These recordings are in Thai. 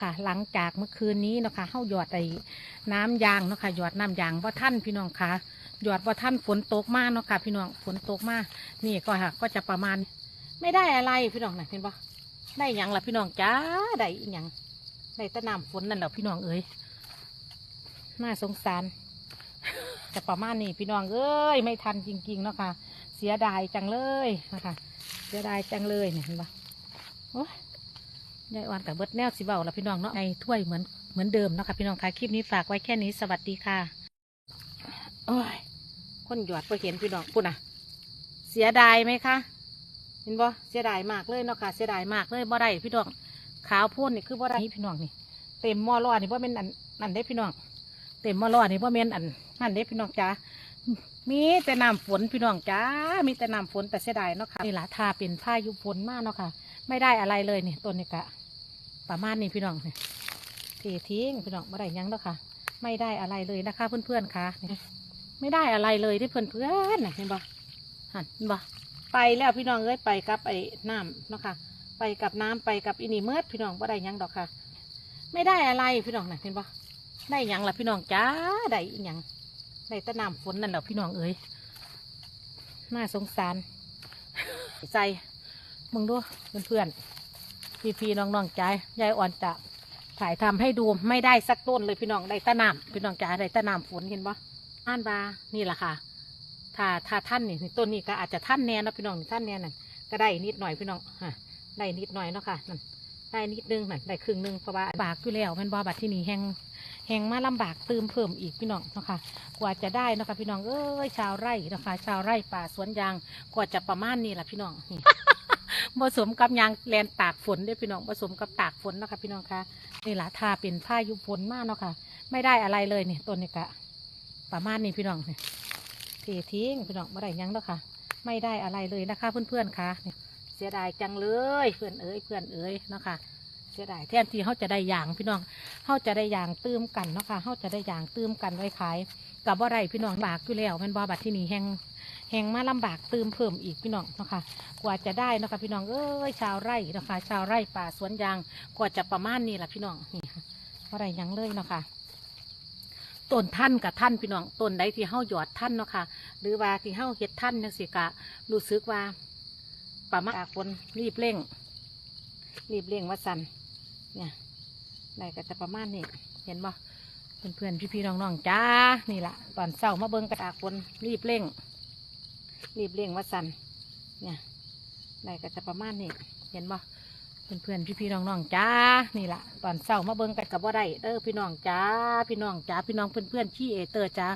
ค่ะหลังจากเมื่อคืนนี้เนาะคะเข้าหยอดไอ้น้ำยางเนาะค่ะหยอดน้ำยางว่าท่านพี่น้องคะหยอดว่าท่านฝนตกมากเนาะค่ะพี่น้องฝนตกมากนี่ก็ค่ะ ก็จะประมาณ ไม่ได้อะไรพี่น้องนะเห็นปะได้ยังล่ะพี่น้องจ้าได้อีหยังได้แตะน้ำฝนนั่นแหละพี่น้องเอ้ยน่าสงสารจะประมาณนี้พี่น้องเอ้ยไม่ทันจริงๆเนาะค่ะ เสียดายจังเลยนะคะเสียดายจังเลยเนี่ยเห็นปะโอ้ ยยายอ่อนกับเบิดแนวสิเบาแล้วพี่น้องเนาะในถ้วยเหมือนเหมือนเดิมเนาะค่ะพี่น้องค่ะคลิปนี้ฝากไว้แค่นี้สวัสดีค่ะโอ้ยคนหยอดพอเห็นพี่น้องปุ่นอะ เสียดายไหมคะเห็นบ่เสียดายมากเลยเนาะค่ะเสียดายมากเลยบ่ได้พี่น้องขาวพ่นนี่คือบ่ได้พี่น้องนี่เต็มหม้อร้อนนี่บ่เป็นอันนั่นได้พี่น้องเต็มหม้อร้อนนี่บ่เป็นอันนั่นได้พี่น้องจ้ามีแต่น้ำฝนพี่น้องจ้า มีแต่น้ำฝนแต่เสียดายเนาะค่ะนี่ละทาเป็นผ้ายุฝนมากเนาะค่ะ ไม่ได้อะไรเลยนี่ต้นนี้กะ ประมาณนี้พี่น้องนี่เททิ้งพี่น้องไม่ได้ยังแล้วค่ะ ไม่ได้อะไรเลยนะคะ เพื่อนๆค่ะไม่ได้อะไรเลยที่เพื่อนๆน่ะเห็นบ่หันเห็นบ่ไปแล้วพี่น้องเอ้ยไปกับไอ้น้ำเนาะค่ะ ไปกับน้ำไปกับอินี่เมิดพี่น้องไม่ได้ยังดอกค่ะ ไม่ได้อะไรพี่น้องนะเห็นบ่ได้ยังล่ะพี่น้องจ้าได้อีหยังได้แต่น้ำฝนนั่นแหละพี่น้องเอ้ยน่าสงสาร ใจมึงดูเพื่อนๆ พี่พี่ๆน้องใจยายอ่อนจะถ่ายทำให้ดูไม่ได้สักต้นเลยพี่น้องได้ตะนำพี่น้องจ๋าได้ตะนำฝนเห็นปะอ่านบานี่แหละค่ะ ถ้าถ้าท่านนี่ต้นนี้ก็อาจจะท่านแน่นะพี่น้องท่านแน่นั่นก็ได้นิดหน่อยพี่น้องฮะได้นิดหน่อยเนาะค่ะนั่นได้นิดนึงนั่นได้ครึ่งนึงเพราะว่าบากอยู่แล้วแมันบอบัดที่นี่แห้งแห้งมาลำบากเติมเพิ่มอีกพี่น้องเนาะค่ะกว่าจะได้เนาะค่ะพี่น้องเอ้ยชาวไร่เนาะค่ะชาวไร่ป่าสวนยางกว่าจะประมาณนี้แหละพี่น้องนี่ ผสมกับยางแลนตากฝนด้วยพี่น้องผสมกับตากฝนนะคะพี่น้องคะนี่ละทาเป็นผ้ายุฝนมากเนาะค่ะ ไม่ได้อะไรเลยเนี่ยต้นนี้กะประมาณนี้พี่น้องเนี่ยเททิ้งพี่น้องไม่ได้ยังแล้วค่ะ ไม่ได้อะไรเลยนะคะ เพื่อนๆค่ะเนี่ยเสียดายจังเลยเพื่อนเอ้ยเพื่อนเอ้ยเนาะค่ะเสียดายแทนที่เขาจะได้อย่างพี่น้องเขาจะได้อย่างตื้มกันเนาะค่ะเขาจะได้อย่างตื้มกันไว้ขายกับว่าไรพี่น้องบากอยู่แล้วแมันบอบัดที่นี่แห้ง แหงมาลำบากตื้มเพิ่มอีกพี่น้องเนาะค่ะกว่าจะได้เนาะคะพี่น้องเอ้ยชาวไร่เนาะคะชาวไร่ป่าสวนยางกว่าจะประมาณนี้แหละพี่น้องนี่ค่ะอะไรหยังเลยเนาะค่ะต้นท่านกับท่านพี่น้องต้นใดที่เฮาหยอดท่านเนาะค่ะหรือว่าที่เฮาเฮ็ดท่านจังสิกะรู้สึกว่าประมาณคนรีบเร่ง รีบเร่งว่าสันเนี่ยได้ก็จะประมาณนี้เห็นบ่เพื่อนๆพี่ๆน้องๆจ้านี่แหละตอนเช้ามาเบิ่งกระตากคนรีบเร่ง รีบเร่งว่าสันเนี่ยได้ก็จะประมาณนี้เห็นบ่เพื่อนๆพี่ๆน้องๆจ้านี่ละตอนเช้ามาเบิ่งกันกับว่าได้เด้อพี่น้องจ้าพี่น้องจ้าพี่น้องเพื่อนๆขี้เอเตอร์จ้า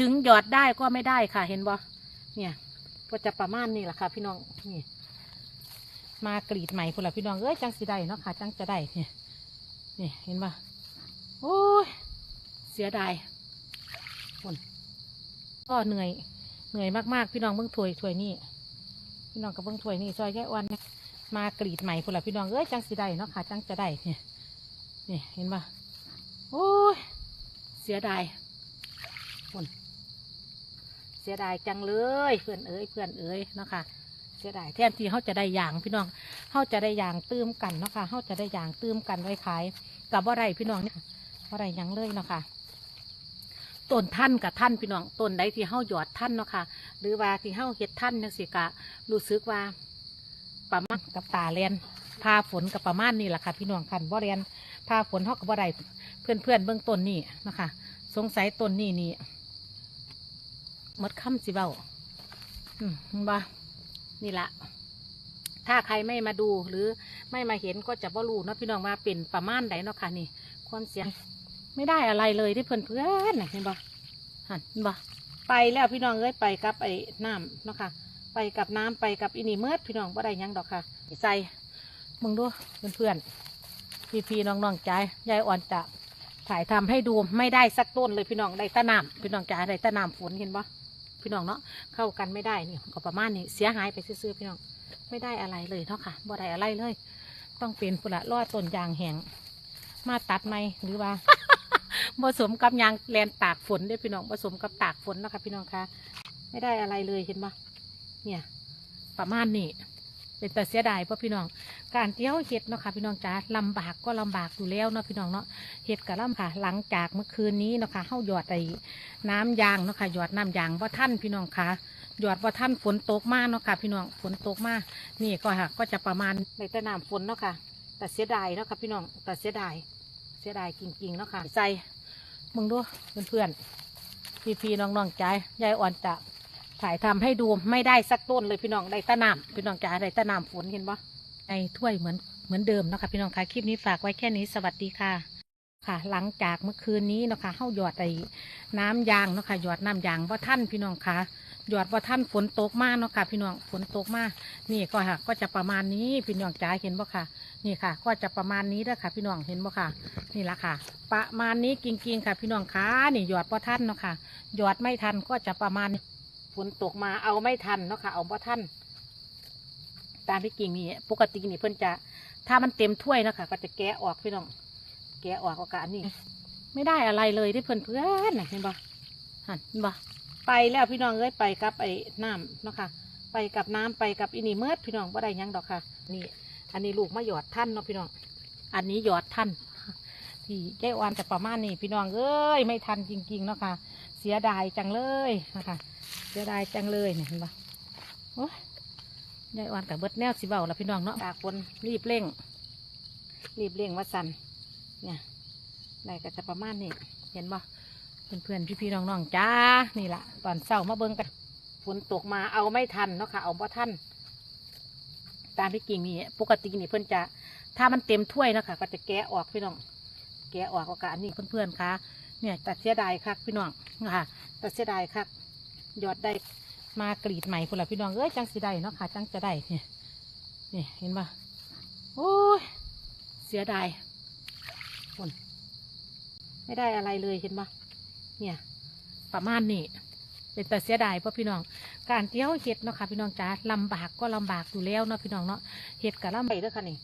ถึงหยอดได้ก็ไม่ได้ค่ะ เห็นบ่เนี่ยก็จะประมาณนี้แหละค่ะ พี่น้องนี่มากรีดใหม่พุ่นละพี่น้องเอ้ยจังสิได้เนาะค่ะจังจะได้เนี่ยนี่เห็นบ่โอ้ยเสียดายคนก็เหนื่อย เหนื่อยมากๆ พี่น้องเบิ้งถวยถวยนี่พี่น้องกับเบิ้งถวยนี่ซอยแย่อ้วนนมากรีดใหม่คนละพี่น้องเอ้ยจังสิได้เนาะค่ะจังจะได้เนี่ยนี่เห็นปะโอ้ยเสียดายคนเสียดายจังเลยเพื่อนเอ้ยเพื่อนเอ้ยเนาะค่ะเสียดายแทนที่เขาจะได้อย่างพี่น้องเขาจะได้อย่างตื้มกันเนาะค่ะเขาจะได้อย่างตื้มกันไว้ขายกับว่าไรพี่น้องเนี่ยว่าไรยังเลยเนาะค่ะ ต้นท่านกับท่านพี่น้องต้นใดที่เฮาหยอดท่านเนาะค่ะ หรือว่าที่เฮาเฮ็ดท่านจังสิกะรู้สึกว่าประมาณกับตาเรียนพาฝนกับประมาณนี้แหละค่ะ พี่น้องคันบ่เรียนพาฝนเฮากับบ่ได้เพื่อนเพื่อนเบื้องต้นนี่นะคะสงสัยต้นนี่นี่หมดค่ำสิเบ้าอืมเห็นบ่นี่ละถ้าใครไม่มาดูหรือไม่มาเห็นก็จะบ่รู้เนาะพี่น้องว่าเป็นประมาณใดเนาะค่ะนี่ ความเสีย ไม่ได้อะไรเลยที่เพื่อนเพื่อนนะเห็นบ่หันเห็นบ่ไปแล้วพี่น้องเอ้ยไปกับไอ้น้ำเนาะค่ะ ไปกับน้ำไปกับอินี่เมิดพี่น้องบ่ได้ยังดอกค่ะใส่มึงดูเพื่อนเพื่อนพี่พี่ๆน้องๆใจยายอ่อนจะถ่ายทำให้ดูไม่ได้สักต้นเลยพี่น้องได้แตะน้ำพี่น้องจ๋าได้แตะน้ำฝนเห็นบ่พี่น้องเนาะเข้ากันไม่ได้นี่ก็ประมาณนี้เสียหายไปซื่อๆพี่น้องไม่ได้อะไรเลยเนาะค่ะบ่ได้อะไรเลย ต้องเป็นปุระรอดต้นยางแห้งมาตัดไหมหรือว่า ผสมกับยางแลนตากฝนด้วยพี่น้องผสมกับตากฝนนะคะพี่น้องคะไม่ได้อะไรเลยเห็นปะเนี่ยประมาณนี้เป็นแต่เสียดายเพราะพี่น้อง การเที่เขาเฮ็ดเนาะค่ะพี่น้องจ๋าลำบากก็ลำบากอยู่แล้วเนาะพี่น้องเนาะเฮ็ดกับลำค่ะ หลังจากเมื่อคืนนี้เนาะค่ะเฮาหยอดไอ้น้ำยางเนาะค่ะหยอดน้ำยางว่าท่านพี่น้องค่ะหยอดว่าท่านฝนตกมากเนาะค่ะพี่น้องฝนตกมากนี่ก็ค่ะ ก็จะประมาณในแต่น้ำฝนเนาะค่ะแต่เสียดายเนาะค่ะพี่น้องแต่เสียดาย เสียดายจริงๆเนาะค่ะใจมึงดูเพื่อนๆพี่ๆน้องๆใจยายอ่อนจะถ่ายทำให้ดูไม่ได้สักต้นเลยพี่น้องได้ตะน้ำพี่น้องจ๋าได้ตะน้ำฝนเห็นปะในถ้วยเหมือนเหมือนเดิมเนาะคะพี่น้องค่ะคลิปนี้ฝากไว้แค่นี้สวัสดีค่ะ ค่ะ หลังจากเมื่อคืนนี้เนาะคะเฮาหยอดไอ้น้ำยางเนาะค่ะหยอดน้ำยางว่าท่านพี่น้องค่ะ หยอดว่าท่านฝนตกมากเนาะค่ะ พี่น้องฝนตกมากนี่ก็ค่ะ ก็จะประมาณนี้พี่น้องจ๋าเห็นบ่ค่ะ นี่ค่ะ ก็จะประมาณนี้เด้อค่ะ พี่น้องเห็นบ่ค่ะ นี่ละค่ะ ประมาณนี้จริงๆค่ะ พี่น้องคะนี่หยอดว่าท่านเนาะค่ะหยอดไม่ทันก็จะประมาณฝนตกมาเอาไม่ทันเนาะค่ะ เอาว่าท่านตามที่กิ่งนี่ปกตินี่เพิ่อนจะ ถ้ามันเต็มถ้วยเนาะค่ะ ก็จะแกะออกพี่น้อง แกะออกอากาศนี่ไม่ได้อะไรเลยที่เพื่อนเพื่อนเห็นบ่หันเห็นบ่ ไปแล้วพี่น้องเอ้ยไปกับไอ้น้ำเนาะค่ะ ไปกับน้ำไปกับอินี่เมิดพี่น้องว่าได้หยังดอกค่ะ นี่ อันนี้ลูกมาหยอดท่านเนาะพี่น้อง อันนี้หยอดท่านที่แก้วานจะประมาณนี้พี่น้องเอ้ยไม่ทันจริงๆเนาะค่ะ เสียดายจังเลยนะคะเสียดายจังเลยเนี่ยเห็นบ่โอ้ยยายอ่อนกับเบิดแนวสิเบาแล้วพี่น้องเนาะตากคนรีบเร่ง รีบเร่งว่าสันเนี่ยได้ก็จะประมาณนี้เห็นบ่ เพื่อนๆ พี่ๆ น้องๆ จ้า นี่ละตอนเช้ามาเบิ่งกัน ฝนตกมาเอาไม่ทันเนาะค่ะ เอาบ่ทัน ตามที่กิ่งนี่ปกตินี่เพื่อนจะ ถ้ามันเต็มถ้วยเนาะค่ะ ก็จะแกะออกพี่น้อง แกะออกอากาศนี่เพื่อนๆ ค่ะ เนี่ยตัดเสียดายคักพี่น้องค่ะ ตัดเสียดายคักยอดได้มากรีดใหม่พุ่นละพี่น้องเอ้ยจังสิได้เนาะค่ะ จังจะได้เนี่ยนี่เห็นปะโอ้ยเสียดายพุ่นไม่ได้อะไรเลยเห็นปะ เนี่ย ประมาณนี้เป็นแต่เสียดายเพราะพี่น้อง การเที่เขาเห็ดเนาะค่ะพี่น้องจ๋าลำบากก็ลำบากอยู่แล้วเนาะพี่น้องเนาะเห็ดกับลำบากเด้อค่ะนี่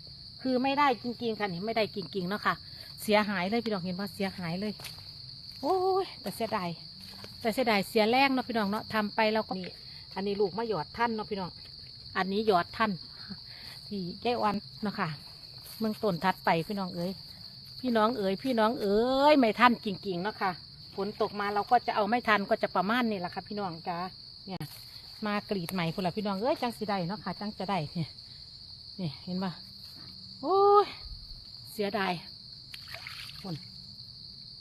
คือไม่ได้จริงๆค่ะนี่ไม่ได้จริงๆเนาะค่ะ เสียหายเลยพี่น้องเห็นปะเสียหายเลย โอ้ยแต่เสียดายแต่เสียดายเสียแรงเนาะพี่น้องเนาะทำไปแล้วก็นี่อันนี้ลูกมาหยอดท่านเนาะพี่น้อง อันนี้หยอดท่าน ที่แก้วันเนาะค่ะเมืองต้นทัดไปพี่น้องเอ๋ยพี่น้องเอ๋ยพี่น้องเอ๋ยไม่ทันจริงๆเนาะค่ะ ฝนตกมาเราก็จะเอาไม่ทันก็จะประมาณนี่แหละค่ะพี่น้องจ้าเนี่ย มากรีดใหม่พุ่นละพี่น้องเอ้ยจังสิได้เนาะค่ะจังจะได้เนี่ยนี่เห็นปะโอ้ยเสียดายคน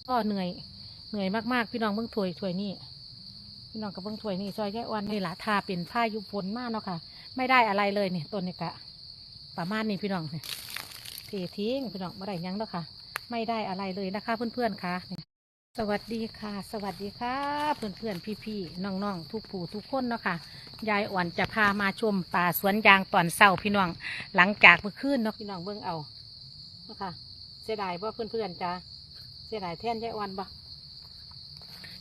ก็เหนื่อยเหนื่อยมากๆพี่น้องเบิ่งถวยถวยนี่พี่น้องกับเบิ้งถวยนี่ซอยแค่วันนี่ละทาเป็นผ้ายุฝนมากเนาะค่ะ ไม่ได้อะไรเลยนี่ต้นนี่กะประมาณนี้พี่น้องนี่เททิ้งพี่น้องไม่ได้ยังแล้วค่ะ ไม่ได้อะไรเลยนะคะเพื่อนๆค่ะ สวัสดีค่ะ สวัสดีค่ะเพื่อนๆพี่ๆน้องๆทุกผู้ทุกคนเนาะค่ะยายอ่อนจะพามาชมป่าสวนยางตอนเศร้าพี่น้องหลังจากเมื่อคืนเนาะพี่น้องเบิ้งเอาเนาะค่ะเสียดายว่าเพื่อนๆจ้าเสียดายแท่นยายอ่อนบ่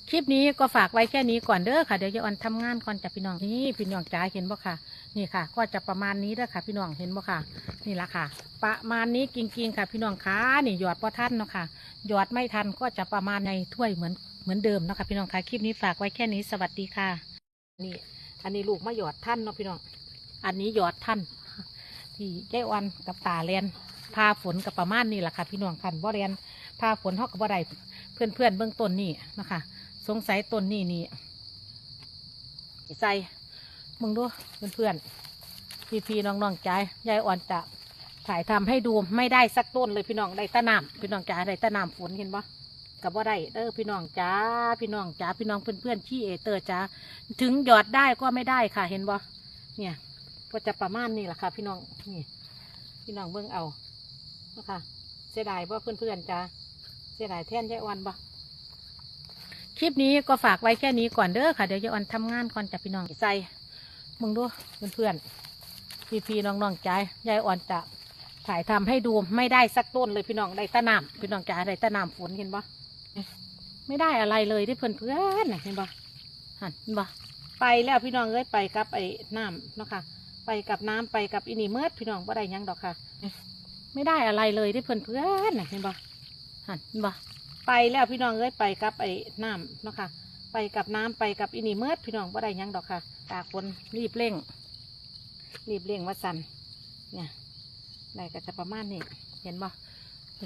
คลิปนี้ก็ฝากไว้แค่นี้ก่อนเด้อค่ะเดี๋ยวยายอ่อนทำงานก่อนจ้ะพี่น้องนี่พี่น้องจ๋าเห็นบ่ค่ะ นี่ค่ะ ก็จะประมาณนี้เด้อค่ะ พี่น้องเห็นบ่ค่ะ นี่ละค่ะ ประมาณนี้จริงๆค่ะ พี่น้องคะนี่หยอดพ่ท่านเนาะค่ะ หยอดไม่ทันก็จะประมาณในถ้วยเหมือนเหมือนเดิมเนาะค่ะพี่น้องคะคลิปนี้ฝากไว้แค่นี้สวัสดีค่ะ นี่ อันนี้ลูกมาหยอดท่านเนาะพี่น้อง อันนี้หยอดท่าน ที่ยายอ่อนกับตาเรียนพาฝนกับประมาณนี้แหละค่ะพี่น้องคันบ่เรียนพาฝนเฮากับบ่ได้เพื่อนๆเบื้องต้นนี่นะคะ สงสัยต้นนี่นี่ใส่มึงดูเพื่อนๆพี่พี่ๆน้องๆใจยายอ่อนจะ ถ่ายทำให้ดูไม่ได้สักต้นเลยพี่น้องได้ตะน้ำพี่น้องจ๋าได้ตะน้ำฝนเห็นปะกับว่าได้เด้อพี่น้องจ้าพี่น้องจ้าพี่น้องเพื่อนๆขี้เอเตอร์จ้าถึงหยอดได้ก็ไม่ได้ค่ะเห็นปะเนี่ยก็จะประมาณนี้แหละค่ะ พี่น้องนี่พี่น้องเบิ่งเอานะคะเสียดายว่าเพื่อนๆจ้าเสียดายแท่นยายอ่อนบ่คลิปนี้ก็ฝากไว้แค่นี้ก่อนเด้อค่ะเดี๋ยวยายอ่อนทำงานก่อนจ้ะพี่น้องใส่มึงดูเพื่อนๆพี่ๆน้องๆจ้ายายอ่อนจะ ถ่ายทำให้ดูไม่ได้สักต้นเลยพี่น้องได้ตะน้ำพี่น้องจ้าได้ตะน้ำฝนเห็นปะไม่ได้อะไรเลยที่เพื่อนเพื่อนๆน่ะเห็นปะหันเห็นปะไปแล้วพี่น้องเอ้ยไปกับไอ้น้ำเนาะค่ะ ไปกับน้ำไปกับอินี่เมิดพี่น้องว่าได้ยังดอกค่ะ ไม่ได้อะไรเลยที่เพื่อนเพื่อนๆน่ะเห็นปะหันเห็นปะไปแล้วพี่น้องเอ้ยไปกับไอ้น้ำเนาะค่ะ ไปกับน้ำไปกับอินี่เมิดพี่น้องว่าได้ยังดอกค่ะ ตากฝนรีบเร่ง รีบเร่งว่าสันเนี่ย ได้ก็จะประมาณนี้เห็นบ่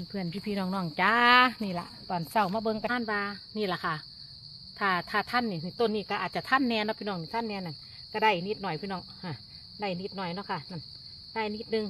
เพื่อนๆพี่ๆน้องๆจ้านี่ละตอนเช้ามาเบิ่งกันท่านบานี่แหละค่ะ ถ้าถ้าท่านนี่ต้นนี้ก็อาจจะท่านแน่นะพี่น้องท่านแน่นั่นก็ได้นิดหน่อยพี่น้องฮะได้นิดหน่อยเนาะค่ะนั่นได้นิดนึง